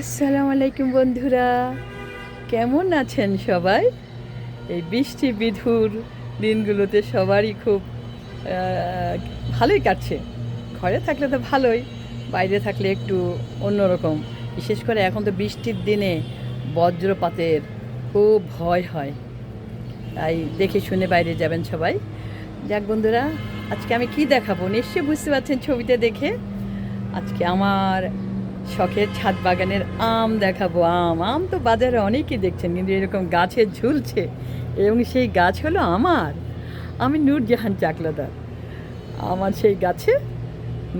আসসালামু আলাইকুম বন্ধুরা। কেমন আছেন সবাই? এই বৃষ্টি বিধুর দিনগুলোতে সবারই খুব ভালোই কাটছে। ঘরে থাকলে তো ভালোই, বাইরে থাকলে একটু অন্যরকম। বিশেষ করে এখন তো বৃষ্টির দিনে বজ্রপাতের খুব ভয় হয়। তাই দেখে শুনে বাইরে যাবেন সবাই। যাক বন্ধুরা, আজকে আমি কি দেখাবো? নিশ্চয়ই বুঝতে পারছেন ছবিতে দেখে। আজকে আমার শখের ছাদ বাগানের আম দেখাবো, আম। আম তো বাজারে অনেকেই দেখছেন, কিন্তু এরকম গাছে ঝুলছে, এবং সেই গাছ হলো আমার। আমি নূরজাহান চাকলাদার। আমার সেই গাছে,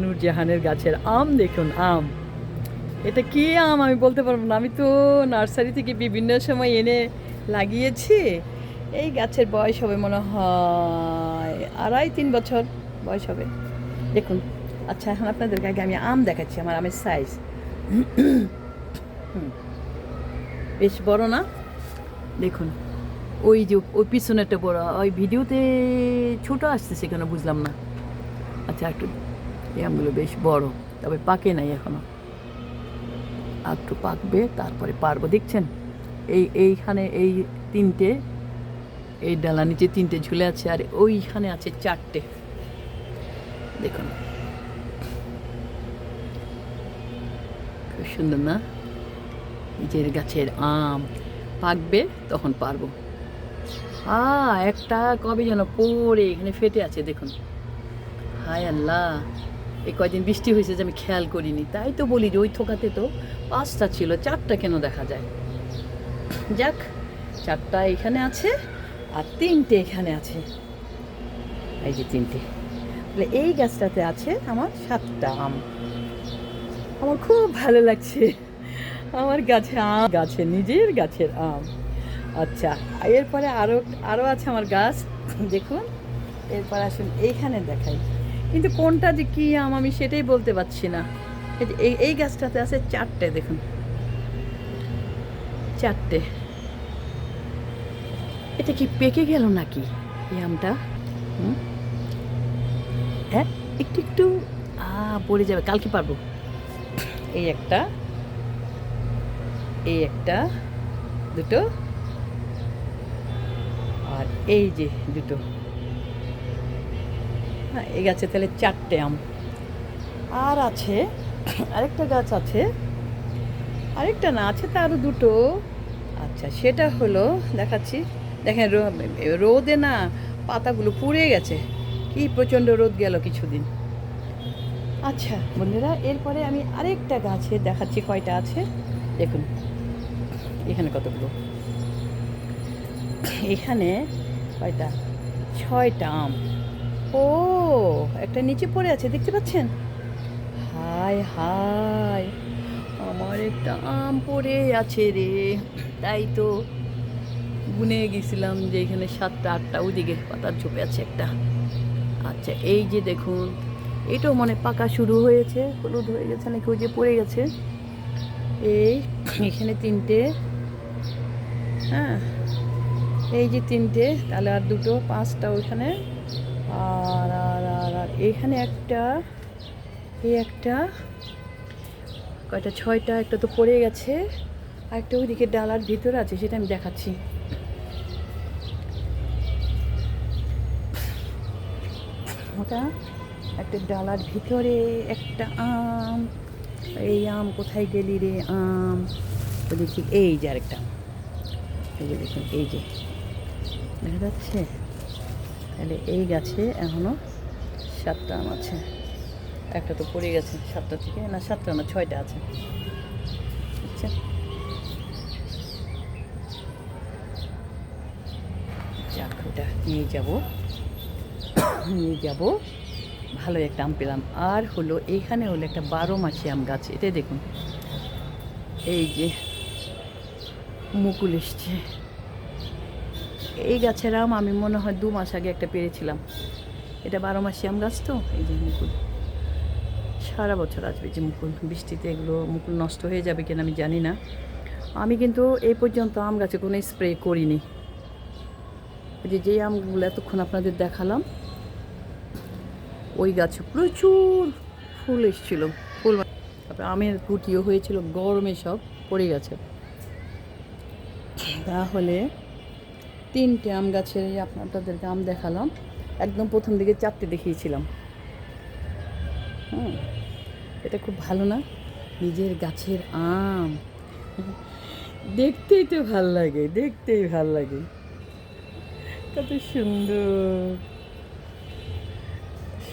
নূরজাহানের গাছের আম দেখুন, আম। এটা কি আম? আমি বলতে পারব না। আমি তো নার্সারি থেকে বিভিন্ন সময় এনে লাগিয়েছি। এই গাছের বয়স হবে মনে হয় আড়াই তিন বছর বয়স হবে। দেখুন আচ্ছা এখন আপনাদেরকে আগে আমি আম দেখাচ্ছি, আমার আমের সাইজ বেশ বড় না? দেখুন, ওই যে ওই পিছনেরটা বড়, ওই ভিডিওতে ছোট আসছে সেখানে বুঝলাম না। আচ্ছা একটু এই আমগুলো বেশ বড়, তবে পাকে নাই এখনও। একটু পাকবে, তারপরে পারব, দেখছেন? এই, এইখানে এই তিনটে, এই ডালা নিচে তিনটে ঝুলে আছে, আর ওইখানে আছে চারটে। দেখুন। খুব সুন্দর না নিজের গাছের আম পাকবে, তখন পারব। আ একটা কবে যেন পড়ে এখানে ফেটে আছে, দেখুন। হায় আল্লাহ, এই কয়দিন বৃষ্টি হয়েছে যে আমি খেয়াল করিনি। তাই তো বলি যে ওই থোকাতে তো পাঁচটা ছিল, চারটা কেন দেখা যায়? যাক, চারটা এখানে আছে আর তিনটে এখানে আছে। এই যে তিনটে। তাহলে এই গাছটাতে আছে আমার সাতটা আম। আমার খুব ভালো লাগছে। আমার গাছে আম, গাছে, নিজের গাছের আম। আচ্ছা এরপরে আরও আরও আছে আমার গাছ। দেখুন, এরপর আসুন এইখানে দেখাই। কিন্তু কোনটা যে কী আম আমি সেটাই বলতে পারছি না। এই এই গাছটাতে আছে চারটে, দেখুন। চারটে। এটা কি পেকে গেল নাকি, এই আমটা? হ্যাঁ একটু একটু পড়ে যাবে, কালকে পারব। এই একটা এই একটা, দুটো, আর এই যে দুটো। হ্যাঁ এই গাছে তাহলে চারটে আম। আর আছে, আরেকটা গাছ আছে, আরেকটা না, আছে তো আরও দুটো। আচ্ছা সেটা হলো, দেখাচ্ছি। দেখেন রোদে না পাতাগুলো পুড়ে গেছে। কি প্রচণ্ড রোদ গেল কিছুদিন। আচ্ছা বন্ধুরা, এরপরে আমি আরেকটা গাছে দেখাচ্ছি, কয়টা আছে? দেখুন, এখানে কতগুলো? এখানে কয়টা? ছয়টা আম। ও, একটা নিচে পড়ে আছে, দেখতে পাচ্ছেন? হাই হাই আমার একটা আম পড়ে আছে রে। তাই তো গুনে গেছিলাম যে এখানে সাতটা, আটটা ওদিকে পাতার ঝোপে আছে একটা। আচ্ছা এই যে দেখুন এটাও মনে পাকা শুরু হয়েছে, হলুদ হয়ে গেছে নাকি ওই যে পড়ে গেছে। এই এখানে তিনটে। হ্যাঁ এই যে তিনটে, তাহলে আর দুটো, পাঁচটা ওইখানে। আর আর আর আর এইখানে একটা, এই একটা, কয়টা, ছয়টা, একটা তো পড়ে গেছে। আর একটা ওইদিকে ডালার ভিতরে আছে, সেটা আমি দেখাচ্ছি। ওটা একটা ডালার ভিতরে একটা আম। এই আম কোথায় গেলি রে আম? দেখি, এই যে আরেকটা। এই যে দেখুন, এই যে। দেখা যাচ্ছে? তাহলে এই গাছে এখনও সাতটা আম আছে। একটা তো পড়ে গেছে সাতটা থেকে, না, সাতটা না, ছয়টা আছে। আচ্ছা। যাক ওটা নিয়ে যাব। নিয়ে যাব। ভালো একটা আম পেলাম। আর হলো এইখানে হলো একটা বারো মাসি আম গাছ, এটাই দেখুন। এই যে মুকুল এসছে। এই গাছের আম আমি মনে হয় দু মাস আগে একটা পেরেছিলাম। এটা বারো মাসি আম গাছ তো? এই যে মুকুল। সারা বছর আসবে যে মুকুল। বৃষ্টিতে এগুলো মুকুল নষ্ট হয়ে যাবে কিনা আমি জানি না। আমি কিন্তু এই পর্যন্ত আম গাছে কোনো স্প্রে করিনি। যে যেই আমগুলো এতক্ষণ আপনাদের দেখালাম ওই গাছে প্রচুর ফুল এসেছিল, ফুল তারপরে আমের গুটিও হয়েছিল, গরমে সব পড়ে গেছে। তাহলে তিনটে আম গাছের আপনাদেরকে আম দেখালাম। একদম প্রথম দিকে চারটে দেখিয়েছিলাম। হুম, এটা খুব ভালো না? নিজের গাছের আম। দেখতেই তো ভালো লাগে, দেখতেই ভালো লাগে। কত সুন্দর।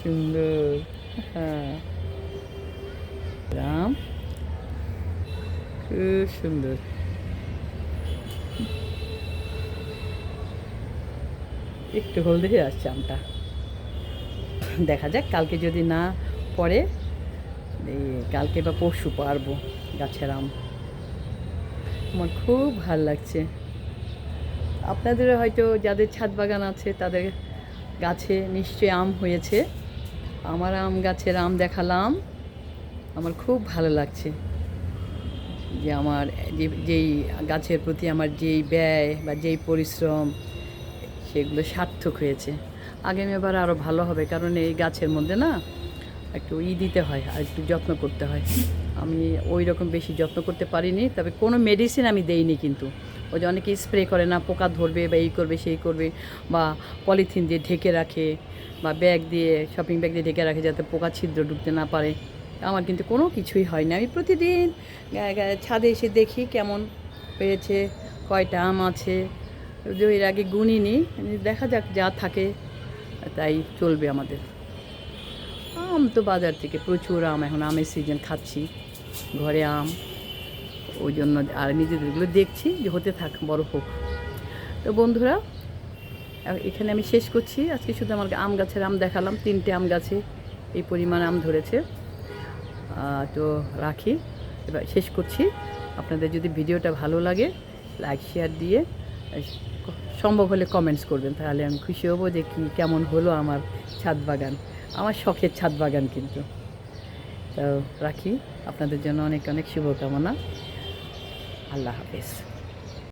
সুন্দর। হ্যাঁ। রাম, খুব সুন্দর। একটু হলদে হয়ে আসছে আমটা। দেখা যাক, কালকে যদি না পড়ে, এই কালকে বা পরশু পারব গাছের আম। আমার খুব ভালো লাগছে। আপনাদের হয়তো যাদের ছাদ বাগান আছে, তাদের গাছে নিশ্চয়ই আম হয়েছে। আমার আম গাছের আম দেখালাম। আমার খুব ভালো লাগছে যে আমার, যে, যেই গাছের প্রতি আমার যেই ব্যয় বা যেই পরিশ্রম, সেগুলো সার্থক হয়েছে। আগামী এবার আরও ভালো হবে, কারণ এই গাছের মধ্যে না একটু ই দিতে হয় আর একটু যত্ন করতে হয়। আমি ওই রকম বেশি যত্ন করতে পারিনি, তবে কোনো মেডিসিন আমি দেইনি কিন্তু। ওই যে অনেকে স্প্রে করে না, পোকা ধরবে বা এই করবে, সেই করবে বা পলিথিন দিয়ে ঢেকে রাখে বা ব্যাগ দিয়ে শপিং ব্যাগ দিয়ে ঢেকে রাখে যাতে পোকা ছিদ্র ঢুকতে না পারে। আমার কিন্তু কোনো কিছুই হয় না। আমি প্রতিদিন ছাদে এসে দেখি কেমন হয়েছে কয়টা আম আছে। যদিও এর আগে গুনিনি, দেখা যাক যা থাকে, তাই চলবে আমাদের। আম তো বাজার থেকে প্রচুর আম, এখন আমের সিজন খাচ্ছি। ঘরে আম। ওই জন্য আর নিজেদেরগুলো দেখছি যে হতে থাক, বড় হোক। তো বন্ধুরা এখানে আমি শেষ করছি। আজকে শুধু আমার আম গাছের আম দেখালাম, তিনটে আম গাছে এই পরিমাণ আম ধরেছে। তো রাখি। এবার শেষ করছি। আপনাদের যদি ভিডিওটা ভালো লাগে, লাইক, শেয়ার দিয়ে সম্ভব হলে কমেন্টস করবেন। তাহলে আমি খুশি হব যে কি, কেমন হলো আমার ছাদ বাগান। আমার শখের ছাদ বাগান কিন্তু। তো রাখি। আপনাদের জন্য অনেক অনেক শুভকামনা। আল্লাহ হাফেজ